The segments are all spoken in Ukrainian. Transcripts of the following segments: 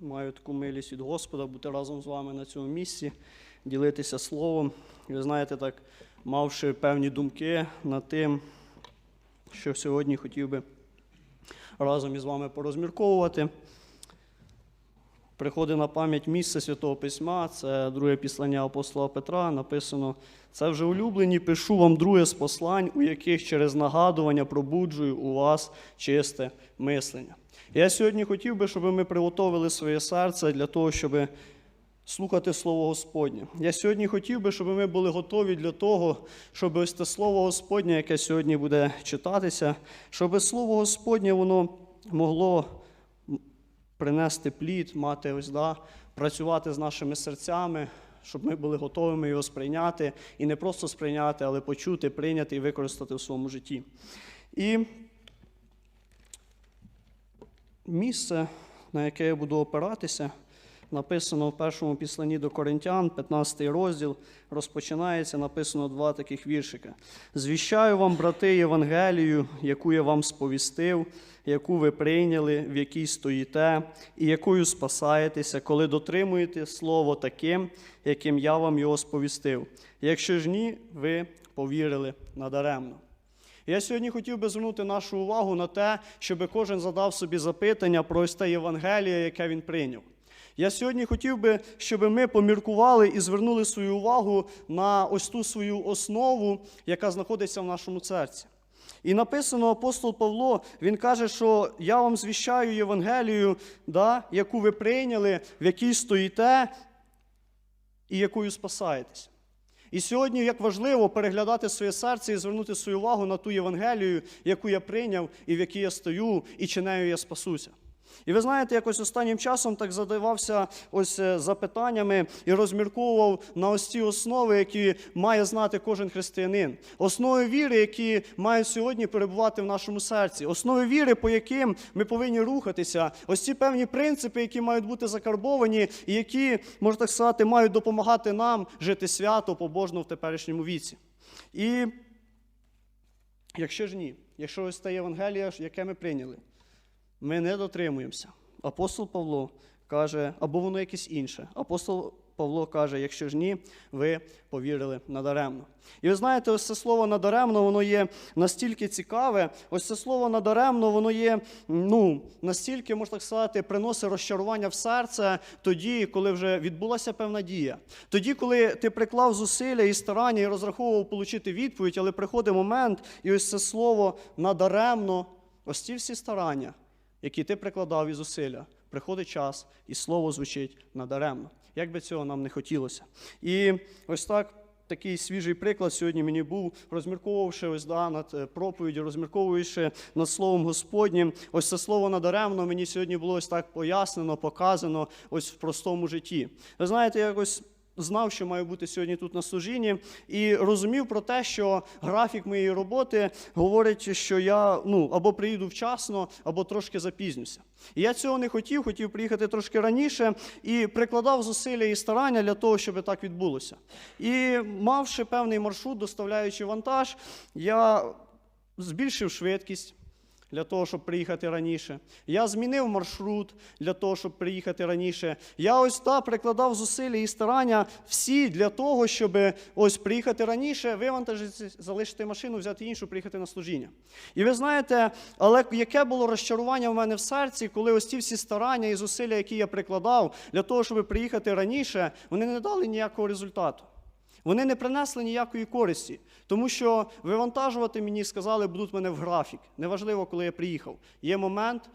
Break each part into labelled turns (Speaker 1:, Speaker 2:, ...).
Speaker 1: маю таку милість від Господа бути разом з вами на цьому місці, ділитися словом. Ви знаєте, так, мавши певні думки над тим, що сьогодні хотів би разом із вами порозмірковувати. Приходить на пам'ять місце Святого Письма, це друге післання апостола Петра. Написано: це вже улюблені, пишу вам друге з послань, у яких через нагадування пробуджую у вас чисте мислення. Я сьогодні хотів би, щоб ми приготовили своє серце для того, щоб слухати Слово Господнє. Я сьогодні хотів би, щоб ми були готові для того, щоб ось те Слово Господнє, яке сьогодні буде читатися, щоб Слово Господнє воно могло принести плід, мати ось да, працювати з нашими серцями, щоб ми були готовими його сприйняти і не просто сприйняти, але почути, прийняти і використати в своєму житті. І місце, на яке я буду опиратися, написано в першому післанні до Коринтян, 15 розділ, розпочинається, написано два таких віршика. Звіщаю вам, брати, Євангелію, яку я вам сповістив, яку ви прийняли, в якій стоїте, і якою спасаєтеся, коли дотримуєте слово таким, яким я вам його сповістив. Якщо ж ні, ви повірили надаремно. Я сьогодні хотів би звернути нашу увагу на те, щоб кожен задав собі запитання про те Євангеліє, яке він прийняв. Я сьогодні хотів би, щоб ми поміркували і звернули свою увагу на ось ту свою основу, яка знаходиться в нашому серці. І написано апостол Павло, він каже, що я вам звіщаю Євангелію, да, яку ви прийняли, в якій стоїте і якою спасаєтесь. І сьогодні як важливо переглядати своє серце і звернути свою увагу на ту Євангелію, яку я прийняв, і в якій я стою, і чи нею я спасуся. І ви знаєте, якось останнім часом так задавався ось е, запитаннями і розмірковував на ось ці основи, які має знати кожен християнин. Основи віри, які мають сьогодні перебувати в нашому серці, основи віри, по яким ми повинні рухатися, ось ці певні принципи, які мають бути закарбовані, і які, можна так сказати, мають допомагати нам жити свято, побожно в теперішньому віці. І якщо ж ні, якщо ось те Євангелія, яке ми прийняли, ми не дотримуємося. Апостол Павло каже, або воно якесь інше. Апостол Павло каже, якщо ж ні, ви повірили надаремно. І ви знаєте, ось це слово надаремно, воно є настільки цікаве, ось це слово надаремно, воно є ну, настільки, можна так сказати, приносить розчарування в серце тоді, коли вже відбулася певна дія. Тоді, коли ти приклав зусилля і старання і розраховував отримати відповідь, але приходить момент, і ось це слово надаремно, ось ці всі старання які ти прикладав і зусилля, приходить час, і слово звучить надаремно. Як би цього нам не хотілося. І ось так. Такий свіжий приклад сьогодні мені був, розмірковувавши ось да, над е, проповіддю, розмірковуючи над Словом Господнім. Ось це слово надаремно мені сьогодні було ось так пояснено, показано ось в простому житті. Ви знаєте, якось знав, що маю бути сьогодні тут на служінні, і розумів про те, що графік моєї роботи говорить, що я ну, або приїду вчасно, або трошки запізнюся. І я цього не хотів, хотів приїхати трошки раніше і прикладав зусилля і старання для того, щоб так відбулося. І мавши певний маршрут, доставляючи вантаж, я збільшив швидкість для того, щоб приїхати раніше. Я змінив маршрут для того, щоб приїхати раніше. Я ось так прикладав зусилля і старання всі для того, щоб ось приїхати раніше, вивантажити, залишити машину, взяти іншу, приїхати на служіння. І ви знаєте, але яке було розчарування в мене в серці, коли ось ці всі старання і зусилля, які я прикладав для того, щоб приїхати раніше, вони не дали ніякого результату. Вони не принесли ніякої користі, тому що вивантажувати мені сказали, будуть мене в графік. Неважливо, коли я приїхав. Є момент,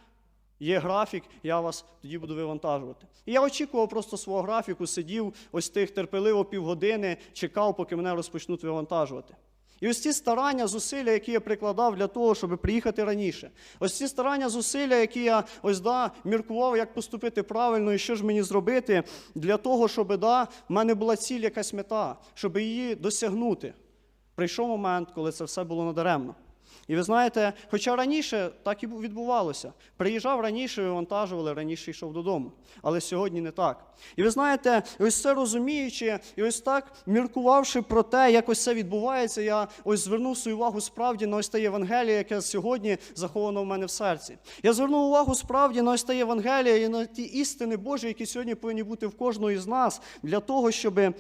Speaker 1: є графік, я вас тоді буду вивантажувати. І я очікував просто свого графіку, сидів ось тих терпеливо півгодини, чекав, поки мене розпочнуть вивантажувати. І ось ці старання, зусилля, які я прикладав для того, щоб приїхати раніше. Ось ці старання, зусилля, які я ось да, міркував, як поступити правильно і що ж мені зробити, для того, щоб да, в мене була ціль якась мета, щоб її досягнути. Прийшов момент, коли це все було надаремно. І ви знаєте, хоча раніше так і відбувалося. Приїжджав раніше, вивантажували, раніше йшов додому. Але сьогодні не так. І ви знаєте, ось це розуміючи, і ось так міркувавши про те, як ось це відбувається, я ось звернув свою увагу справді на ось те Євангеліє, яке сьогодні заховано в мене в серці. Я звернув увагу справді на ось те Євангеліє і на ті істини Божі, які сьогодні повинні бути в кожного із нас, для того, щоби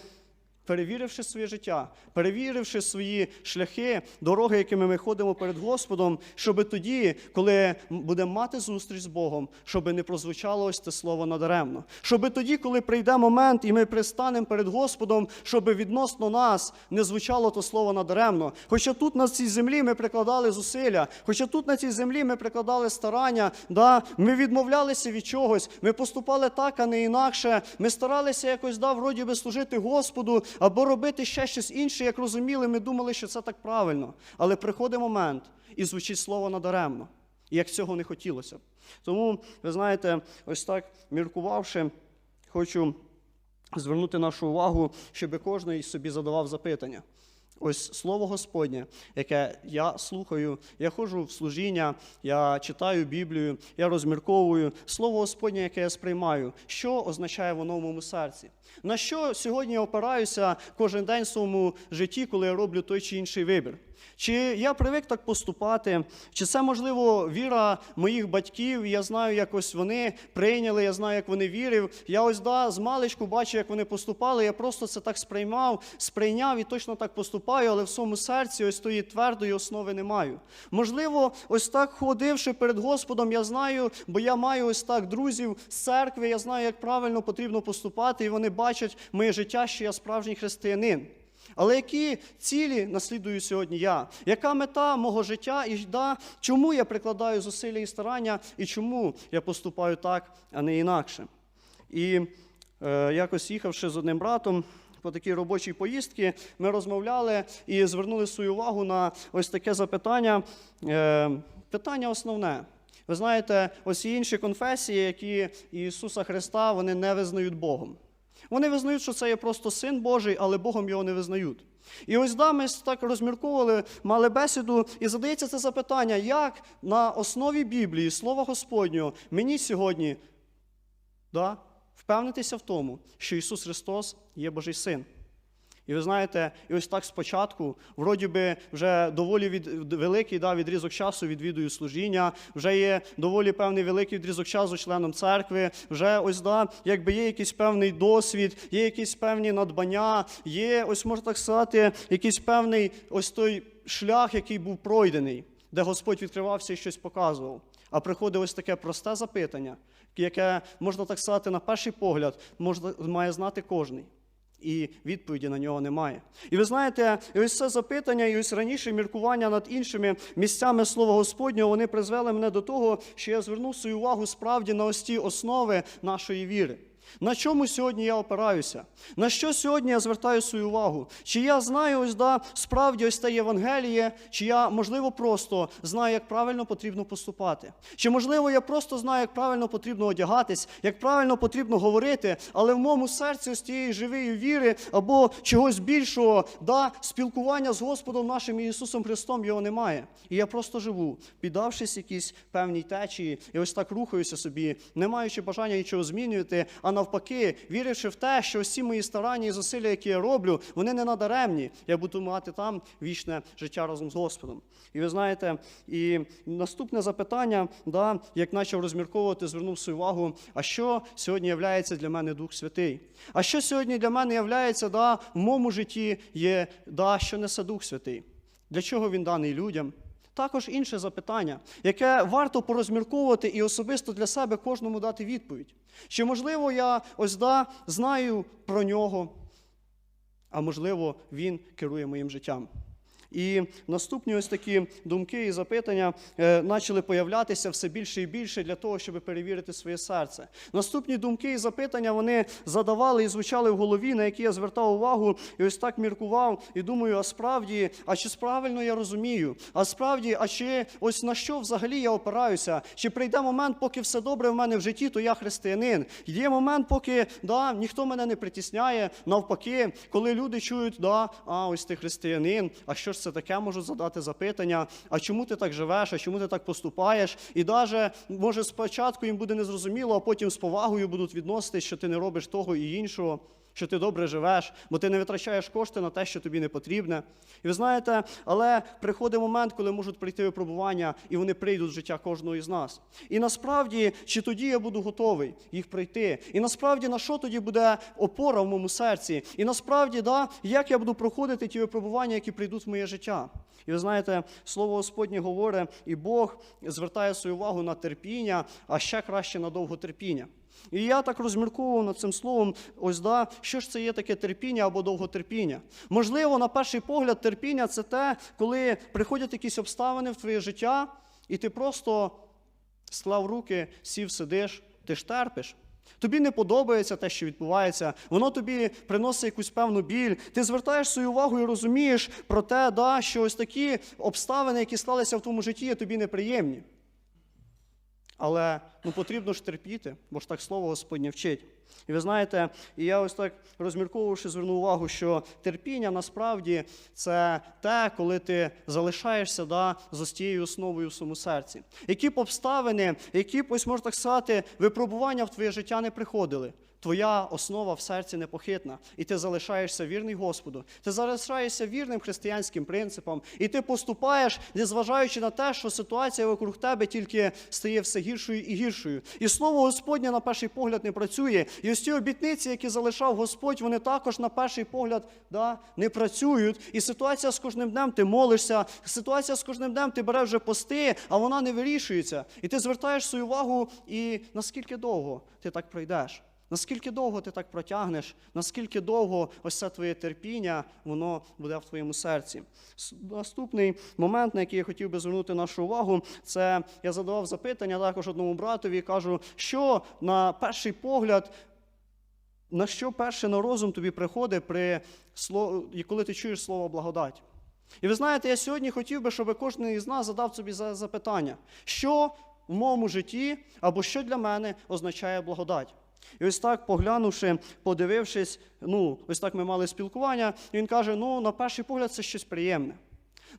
Speaker 1: перевіривши своє життя, перевіривши свої шляхи, дороги, якими ми ходимо перед Господом, щоб тоді, коли будемо мати зустріч з Богом, щоб не прозвучало ось це слово надаремно. Щоб тоді, коли прийде момент і ми пристанемо перед Господом, щоб відносно нас не звучало то слово надаремно. Хоча тут на цій землі ми прикладали зусилля, хоча тут на цій землі ми прикладали старання, да, ми відмовлялися від чогось, ми поступали так, а не інакше. Ми старалися якось да, вроді би служити Господу або робити ще щось інше, як розуміли, ми думали, що це так правильно. Але приходить момент і звучить слово надаремно. І як цього не хотілося. Тому, ви знаєте, ось так міркувавши, хочу звернути нашу увагу, щоб кожен собі задавав запитання. Ось слово Господнє, яке я слухаю, я ходжу в служіння, я читаю Біблію, я розмірковую. Слово Господнє, яке я сприймаю, що означає воно в моєму серці? На що сьогодні я опираюся кожен день в своєму житті, коли я роблю той чи інший вибір? Чи я привик так поступати? Чи це, можливо, віра моїх батьків? Я знаю, як ось вони прийняли, я знаю, як вони вірив. Я ось да, з маличку бачу, як вони поступали. Я просто це так сприймав, сприйняв і точно так поступаю, але в своєму серці ось тої твердої основи не маю. Можливо, ось так ходивши перед Господом, я знаю, бо я маю ось так друзів з церкви, я знаю, як правильно потрібно поступати, і вони бачать моє життя, що я справжній християнин. Але які цілі наслідую сьогодні я? Яка мета мого життя і да, чому я прикладаю зусилля і старання, і чому я поступаю так, а не інакше? І е, якось їхавши з одним братом по такій робочій поїздці, ми розмовляли і звернули свою увагу на ось таке запитання. Е, питання основне. Ви знаєте, ось інші конфесії, які Ісуса Христа вони не визнають Богом. Вони визнають, що це є просто син Божий, але Богом його не визнають. І ось да, ми так розмірковували, мали бесіду, і задається це запитання, як на основі Біблії, Слова Господнього, мені сьогодні да, впевнитися в тому, що Ісус Христос є Божий Син. І ви знаєте, і ось так спочатку, вроді би, вже доволі від, великий да, відрізок часу відвідую служіння, вже є доволі певний великий відрізок часу членом церкви, вже ось да, якби є якийсь певний досвід, є якісь певні надбання, є, ось можна так сказати, якийсь певний ось той шлях, який був пройдений, де Господь відкривався і щось показував. А приходить ось таке просте запитання, яке, можна так сказати, на перший погляд, можна, має знати кожний і відповіді на нього немає. І ви знаєте, ось це запитання, і ось раніше міркування над іншими місцями Слова Господнього, вони призвели мене до того, що я звернув свою увагу справді на ось ті основи нашої віри. На чому сьогодні я опираюся? На що сьогодні я звертаю свою увагу? Чи я знаю ось да, справді ось те Євангеліє, чи я, можливо, просто знаю, як правильно потрібно поступати? Чи, можливо, я просто знаю, як правильно потрібно одягатись, як правильно потрібно говорити, але в моєму серці ось тієї живої віри або чогось більшого, да, спілкування з Господом нашим Ісусом Христом його немає. І я просто живу, піддавшись якійсь певній течії, і ось так рухаюся собі, не маючи бажання нічого змінювати, а навпаки, віривши в те, що всі мої старання і зусилля, які я роблю, вони не надаремні. Я буду мати там вічне життя разом з Господом. І ви знаєте, і наступне запитання, да, як почав розмірковувати, звернув свою увагу, а що сьогодні є для мене Дух Святий? А що сьогодні для мене являється да, в моєму житті є, да, що несе Дух Святий? Для чого він даний людям? Також інше запитання, яке варто порозмірковувати і особисто для себе кожному дати відповідь. Чи, можливо, я ось да, знаю про нього, а можливо, він керує моїм життям. І наступні ось такі думки і запитання е, почали появлятися все більше і більше для того, щоб перевірити своє серце. Наступні думки і запитання вони задавали і звучали в голові, на які я звертав увагу, і ось так міркував. І думаю, а справді, а чи справильно я розумію? А справді, а чи ось на що взагалі я опираюся? Чи прийде момент, поки все добре в мене в житті, то я християнин? Є момент, поки да, ніхто мене не притісняє, навпаки, коли люди чують, да, а ось ти християнин, а що ж це це таке, можуть задати запитання, а чому ти так живеш, а чому ти так поступаєш? І навіть, може, спочатку їм буде незрозуміло, а потім з повагою будуть відноситись, що ти не робиш того і іншого, що ти добре живеш, бо ти не витрачаєш кошти на те, що тобі не потрібне. І ви знаєте, але приходить момент, коли можуть прийти випробування, і вони прийдуть в життя кожного із нас. І насправді, чи тоді я буду готовий їх пройти? І насправді на що тоді буде опора в моєму серці? І насправді, да, як я буду проходити ті випробування, які прийдуть в моє життя? І ви знаєте, слово Господнє говорить, і Бог звертає свою увагу на терпіння, а ще краще на довготерпіння. І я так розмірковував над цим словом, ось да, що ж це є таке терпіння або довготерпіння. Можливо, на перший погляд, терпіння це те, коли приходять якісь обставини в твоє життя, і ти просто склав руки, сів, сидиш, ти ж терпиш. Тобі не подобається те, що відбувається, воно тобі приносить якусь певну біль. Ти звертаєш свою увагу і розумієш про те, да, що ось такі обставини, які склалися в твоєму житті, є тобі неприємні. Але ну, потрібно ж терпіти, бо ж так слово Господнє вчить. І ви знаєте, і я ось так розмірковувавши, звернув увагу, що терпіння насправді це те, коли ти залишаєшся да, з тією основою в своєму серці. Які б обставини, які б, ось можна так сказати, випробування в твоє життя не приходили. Твоя основа в серці непохитна, і ти залишаєшся вірний Господу. Ти залишаєшся вірним християнським принципам, і ти поступаєш, незважаючи на те, що ситуація вокруг тебе тільки стає все гіршою і гіршою. І слово Господнє на перший погляд не працює. І ось ті обітниці, які залишав Господь, вони також на перший погляд да, не працюють. І ситуація з кожним днем ти молишся, ситуація з кожним днем ти береш вже пости, а вона не вирішується. І ти звертаєш свою увагу, і наскільки довго ти так пройдеш. Наскільки довго ти так протягнеш, наскільки довго ось це твоє терпіння, воно буде в твоєму серці. Наступний момент, на який я хотів би звернути нашу увагу, це я задавав запитання також одному братові, і кажу, що на перший погляд, на що перше на розум тобі приходить, при слові, коли ти чуєш слово благодать. І ви знаєте, я сьогодні хотів би, щоб кожен із нас задав собі запитання, що в моєму житті або що для мене означає благодать. І ось так, поглянувши, подивившись, ну, ось так ми мали спілкування, і він каже: ну, на перший погляд, це щось приємне.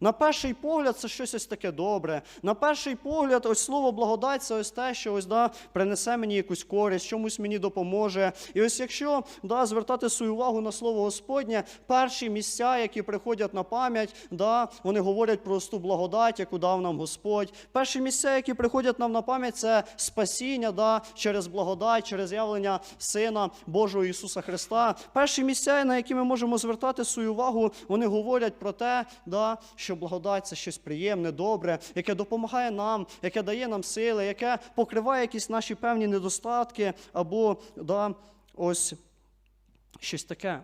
Speaker 1: На перший погляд, це щось ось таке добре. На перший погляд, ось слово благодать це ось те, що ось да, принесе мені якусь користь, чомусь мені допоможе. І ось якщо да, звертати свою увагу на слово Господнє, перші місця, які приходять на пам'ять, да, вони говорять про ту благодать, яку дав нам Господь. Перші місця, які приходять нам на пам'ять, це спасіння да, через благодать, через явлення Сина Божого Ісуса Христа. Перші місця, на які ми можемо звертати свою увагу, вони говорять про те, да, благодать це щось приємне, добре, яке допомагає нам, яке дає нам сили, яке покриває якісь наші певні недостатки, або да, ось щось таке.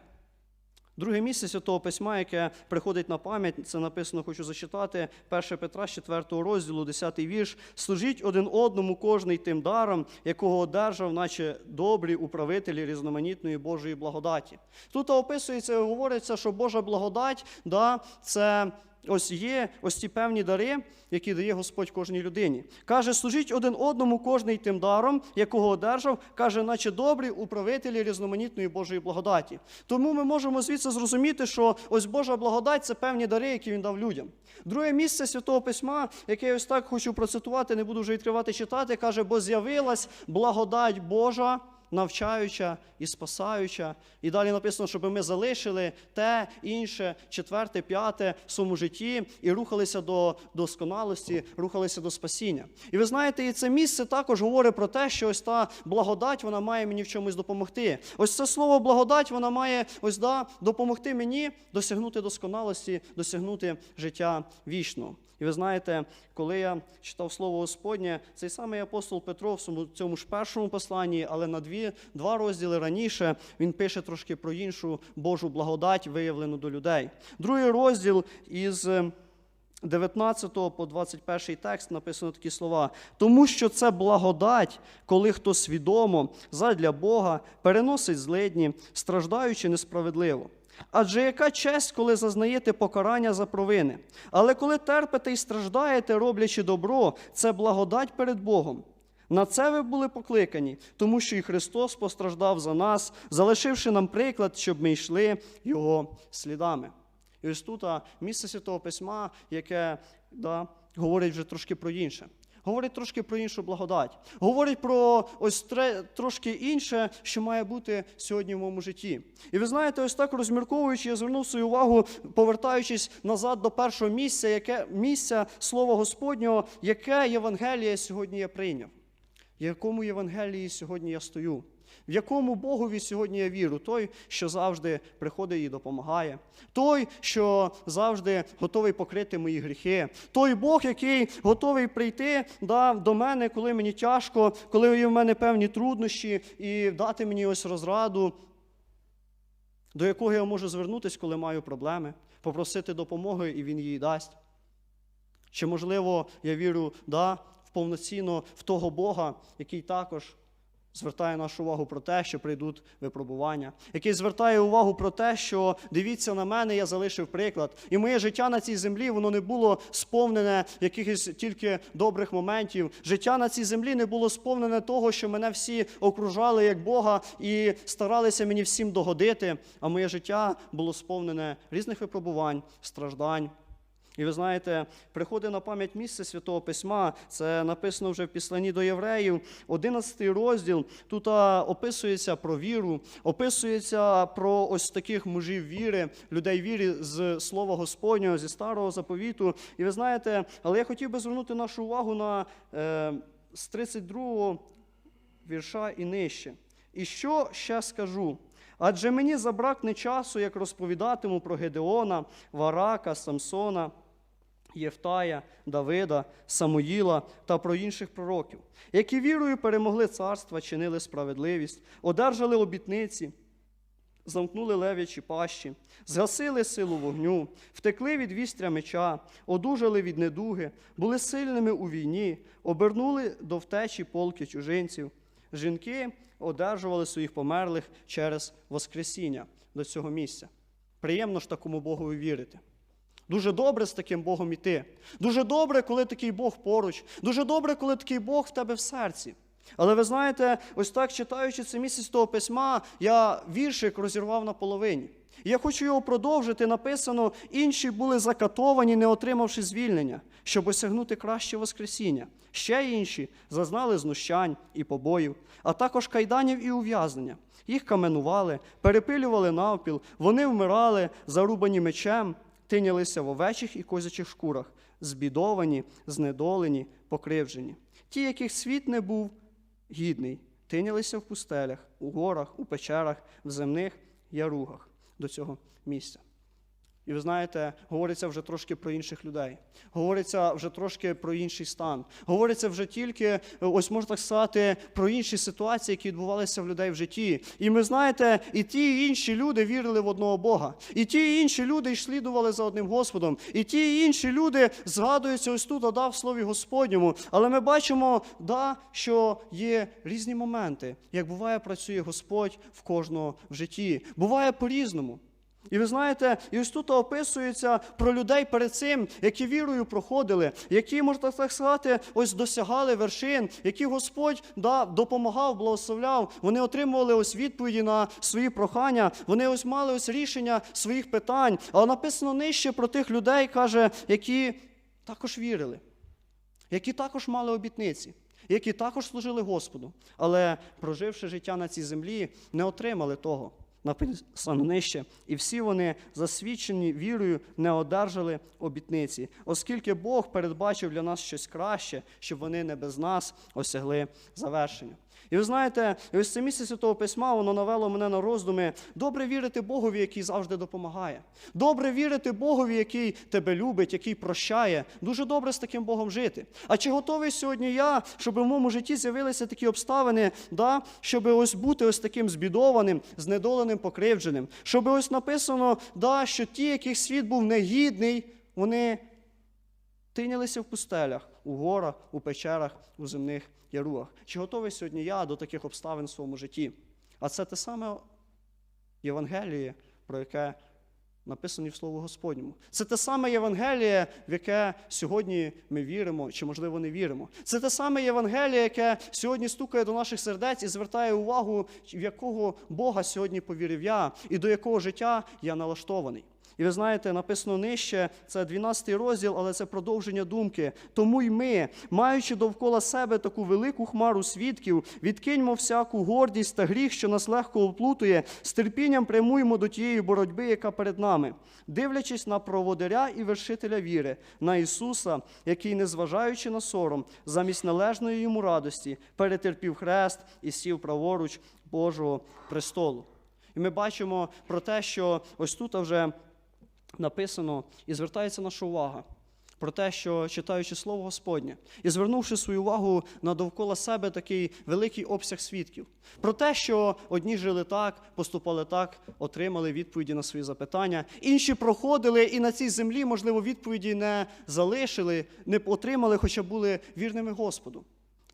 Speaker 1: Друге місце Святого Письма, яке приходить на пам'ять, це написано, хочу зачитати, 1 Петра з 4 розділу, 10 вірш. Служіть один одному кожний тим даром, якого одержав, наче добрі управителі різноманітної Божої благодаті. Тут описується, говориться, що Божа благодать да, це ось є ось ці певні дари, які дає Господь кожній людині. Каже, служіть один одному кожний тим даром, якого одержав, каже, наче добрі управителі різноманітної Божої благодаті. Тому ми можемо звідси зрозуміти, що ось Божа благодать це певні дари, які він дав людям. Друге місце Святого Письма, яке я ось так хочу процитувати, не буду вже відкривати читати, каже, бо з'явилась благодать Божа навчаюча і спасаюча. І далі написано, щоб ми залишили те, інше, четверте, п'яте в своєму житті і рухалися до досконалості, рухалися до спасіння. І ви знаєте, і це місце також говорить про те, що ось та благодать вона має мені в чомусь допомогти. Ось це слово благодать, вона має ось да, допомогти мені досягнути досконалості, досягнути життя вічного. І ви знаєте, коли я читав слово Господнє, цей самий апостол Петро в цьому ж першому посланні, але на дві, два розділи раніше він пише трошки про іншу Божу благодать, виявлену до людей. Другий розділ із 19 по 21 текст написано такі слова. Тому що це благодать, коли хто свідомо задля Бога переносить злидні, страждаючи несправедливо. Адже яка честь, коли зазнаєте покарання за провини? Але коли терпите і страждаєте, роблячи добро, це благодать перед Богом. На це ви були покликані, тому що і Христос постраждав за нас, залишивши нам приклад, щоб ми йшли Його слідами. І ось тут місце Святого Письма, яке да, говорить вже трошки про інше. Говорить трошки про іншу благодать. Говорить про ось тре, трошки інше, що має бути сьогодні в моєму житті. І ви знаєте, ось так розмірковуючи, я звернув свою увагу, повертаючись назад до першого місця, яке місця Слова Господнього, яке Євангеліє сьогодні я прийняв. Якому Євангелії сьогодні я стою? В якому Богові сьогодні я віру? Той, що завжди приходить і допомагає, той, що завжди готовий покрити мої гріхи, той Бог, який готовий прийти да, до мене, коли мені тяжко, коли є в мене певні труднощі, і дати мені ось розраду, до якого я можу звернутися, коли маю проблеми, попросити допомоги, і Він її дасть. Чи, можливо, я вірю да, в повноцінно в того Бога, який також звертає нашу увагу про те, що прийдуть випробування, який звертає увагу про те, що дивіться на мене, я залишив приклад. І моє життя на цій землі воно не було сповнене якихось тільки добрих моментів. Життя на цій землі не було сповнене того, що мене всі окружали як Бога і старалися мені всім догодити. А моє життя було сповнене різних випробувань, страждань. І ви знаєте, приходить на пам'ять місце Святого Письма, це написано вже в Післанні до євреїв, 11 розділ. Тут описується про віру, описується про ось таких мужів віри, людей віри з Слова Господнього, зі старого заповіту. І ви знаєте, але я хотів би звернути нашу увагу на е, з 32 вірша і нижче. І що ще скажу? Адже мені забракне часу, як розповідатиму про Гедеона, Варака, Самсона, Євтая, Давида, Самуїла та про інших пророків, які вірою перемогли царства, чинили справедливість, одержали обітниці, замкнули лев'ячі пащі, згасили силу вогню, втекли від вістря меча, одужали від недуги, були сильними у війні, обернули до втечі полки чужинців. Жінки одержували своїх померлих через Воскресіння до цього місця. Приємно ж такому Богові вірити. Дуже добре з таким Богом іти. Дуже добре, коли такий Бог поруч. Дуже добре, коли такий Бог в тебе в серці. Але ви знаєте, ось так читаючи це місяць того письма, я віршик розірвав на половині. Я хочу його продовжити. Написано: інші були закатовані, не отримавши звільнення, щоб осягнути краще Воскресіння. Ще інші зазнали знущань і побоїв, а також кайданів і ув'язнення. Їх каменували, перепилювали навпіл, вони вмирали, зарубані мечем, тинялися в овечих і козячих шкурах, збідовані, знедолені, покривджені. Ті, яких світ не був гідний, тинялися в пустелях, у горах, у печерах, в земних яругах до цього місця. І ви знаєте, говориться вже трошки про інших людей. Говориться вже трошки про інший стан. Говориться вже тільки, ось можна так сказати, про інші ситуації, які відбувалися в людей в житті. І ми знаєте, і ті і інші люди вірили в одного Бога. І ті і інші люди й слідували за одним Господом. І ті і інші люди згадуються ось тут, да, в Слові Господньому. Але ми бачимо, да, що є різні моменти, як буває, працює Господь в кожного в житті. Буває по-різному. І ви знаєте, і ось тут описується про людей перед цим, які вірою проходили, які, можна так сказати, ось досягали вершин, які Господь да, допомагав, благословляв. Вони отримували ось відповіді на свої прохання, вони ось мали ось рішення своїх питань. Але написано нижче про тих людей, каже, які також вірили, які також мали обітниці. Які також служили Господу, але проживши життя на цій землі, не отримали того написано нижче, і всі вони, засвідчені вірою, не одержали обітниці, оскільки Бог передбачив для нас щось краще, щоб вони не без нас осягли завершення. І ви знаєте, ось це місце Святого Письма, воно навело мене на роздуми. Добре вірити Богові, який завжди допомагає. Добре вірити Богові, який тебе любить, який прощає. Дуже добре з таким Богом жити. А чи готовий сьогодні я, щоб в моєму житті з'явилися такі обставини, да, щоб ось бути ось таким збідованим, знедоленим, покривдженим? Щоб ось написано, да, що ті, яких світ був негідний, вони тинялися в пустелях, у горах, у печерах, у земних яругах. Чи готовий сьогодні я до таких обставин в своєму житті? А це те саме Євангеліє, про яке написано в Слово Господньому. Це те саме Євангеліє, в яке сьогодні ми віримо, чи, можливо, не віримо. Це те саме Євангеліє, яке сьогодні стукає до наших сердець і звертає увагу, в якого Бога сьогодні повірив я, і до якого життя я налаштований. І ви знаєте, написано нижче, це 12 розділ, але це продовження думки. Тому й ми, маючи довкола себе таку велику хмару свідків, відкиньмо всяку гордість та гріх, що нас легко оплутує, з терпінням прямуємо до тієї боротьби, яка перед нами, дивлячись на проводиря і вершителя віри, на Ісуса, який, незважаючи на сором, замість належної йому радості, перетерпів хрест і сів праворуч Божого престолу. І ми бачимо про те, що ось тут вже написано і звертається наша увага про те, що читаючи Слово Господнє і звернувши свою увагу на довкола себе такий великий обсяг свідків, про те, що одні жили так, поступали так, отримали відповіді на свої запитання, інші проходили і на цій землі, можливо, відповіді не залишили, не отримали, хоча були вірними Господу.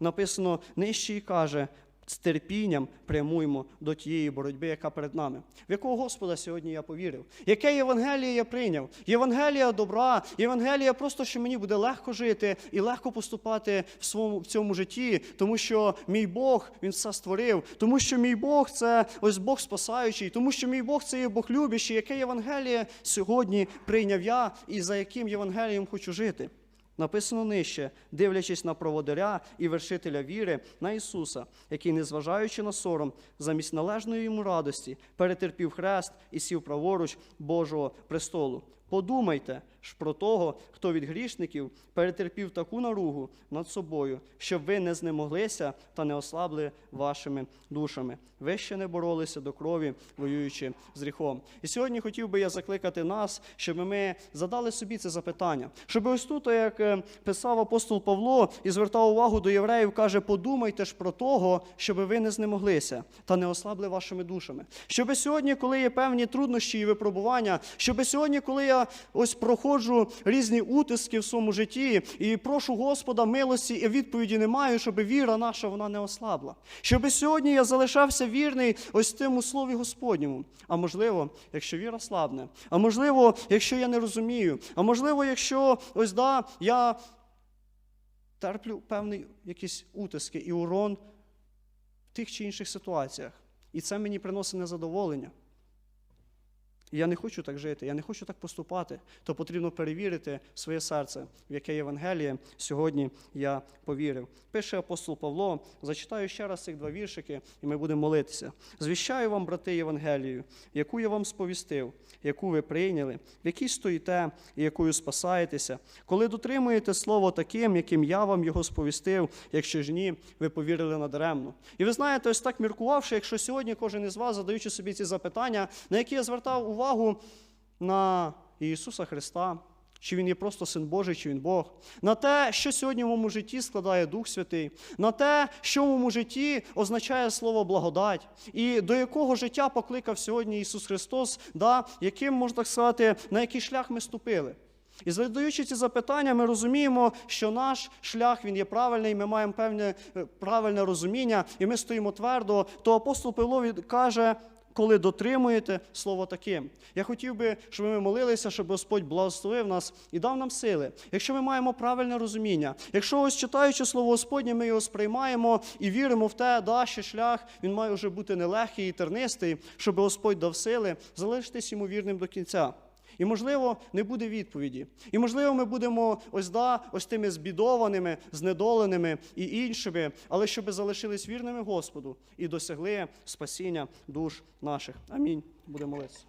Speaker 1: Написано нижче і каже, з терпінням прямуємо до тієї боротьби, яка перед нами. В якого Господа сьогодні я повірив? Яке Євангеліє я прийняв? Євангелія добра, Євангелія просто, що мені буде легко жити і легко поступати в своєму в цьому житті, тому що мій Бог він все створив, тому що мій Бог це ось Бог спасаючий, тому що мій Бог це є Бог любящий. Яке Євангеліє сьогодні прийняв я і за яким Євангелієм хочу жити? Написано нижче, дивлячись на проводиря і вершителя віри, на Ісуса, який, незважаючи на сором, замість належної йому радості, перетерпів хрест і сів праворуч Божого престолу. Подумайте ж про того, хто від грішників перетерпів таку наругу над собою, щоб ви не знемоглися та не ослабли вашими душами. Ви ще не боролися до крові, воюючи з гріхом. І сьогодні хотів би я закликати нас, щоб ми задали собі це запитання. Щоб ось тут, як е, писав апостол Павло і звертав увагу до євреїв, каже: подумайте ж про того, щоб ви не знемоглися та не ослабли вашими душами. Щоби сьогодні, коли є певні труднощі і випробування, щоби сьогодні, коли я ось проходжу різні утиски в своєму житті і прошу Господа милості і відповіді не маю, щоб віра наша вона не ослабла. Щоби сьогодні я залишався вірний ось тим слові Господньому. А можливо, якщо віра слабне, а можливо, якщо я не розумію, а можливо, якщо ось да, я терплю певний якісь утиски і урон в тих чи інших ситуаціях. І це мені приносить незадоволення. Я не хочу так жити, я не хочу так поступати, то потрібно перевірити своє серце, в яке Євангеліє сьогодні я повірив. Пише апостол Павло, зачитаю ще раз цих два віршики, і ми будемо молитися. Звіщаю вам, брати, Євангелію, яку я вам сповістив, яку ви прийняли, в якій стоїте і якою спасаєтеся, коли дотримуєте слово таким, яким я вам його сповістив, якщо ж ні, ви повірили надаремно. І ви знаєте, ось так міркувавши, якщо сьогодні кожен із вас, задаючи собі ці запитання, на які я звертав увагу на Ісуса Христа, чи Він є просто Син Божий, чи Він Бог, на те, що сьогодні в моєму житті складає Дух Святий, на те, що в моєму житті означає слово благодать, і до якого життя покликав сьогодні Ісус Христос, да, яким, можна так сказати, на який шлях ми ступили. І задаючи ці запитання, ми розуміємо, що наш шлях він є правильний, ми маємо певне е, правильне розуміння, і ми стоїмо твердо. То апостол Павло каже, коли дотримуєте слово таким. Я хотів би, щоб ми молилися, щоб Господь благословив нас і дав нам сили. Якщо ми маємо правильне розуміння, якщо ось читаючи слово Господнє, ми його сприймаємо і віримо в те, да, що шлях він має вже бути нелегкий і тернистий, щоб Господь дав сили, залишитись йому вірним до кінця. І, можливо, не буде відповіді. І, можливо, ми будемо ось да, ось тими збідованими, знедоленими і іншими, але щоб залишились вірними Господу і досягли спасіння душ наших. Амінь. Будемо молитися.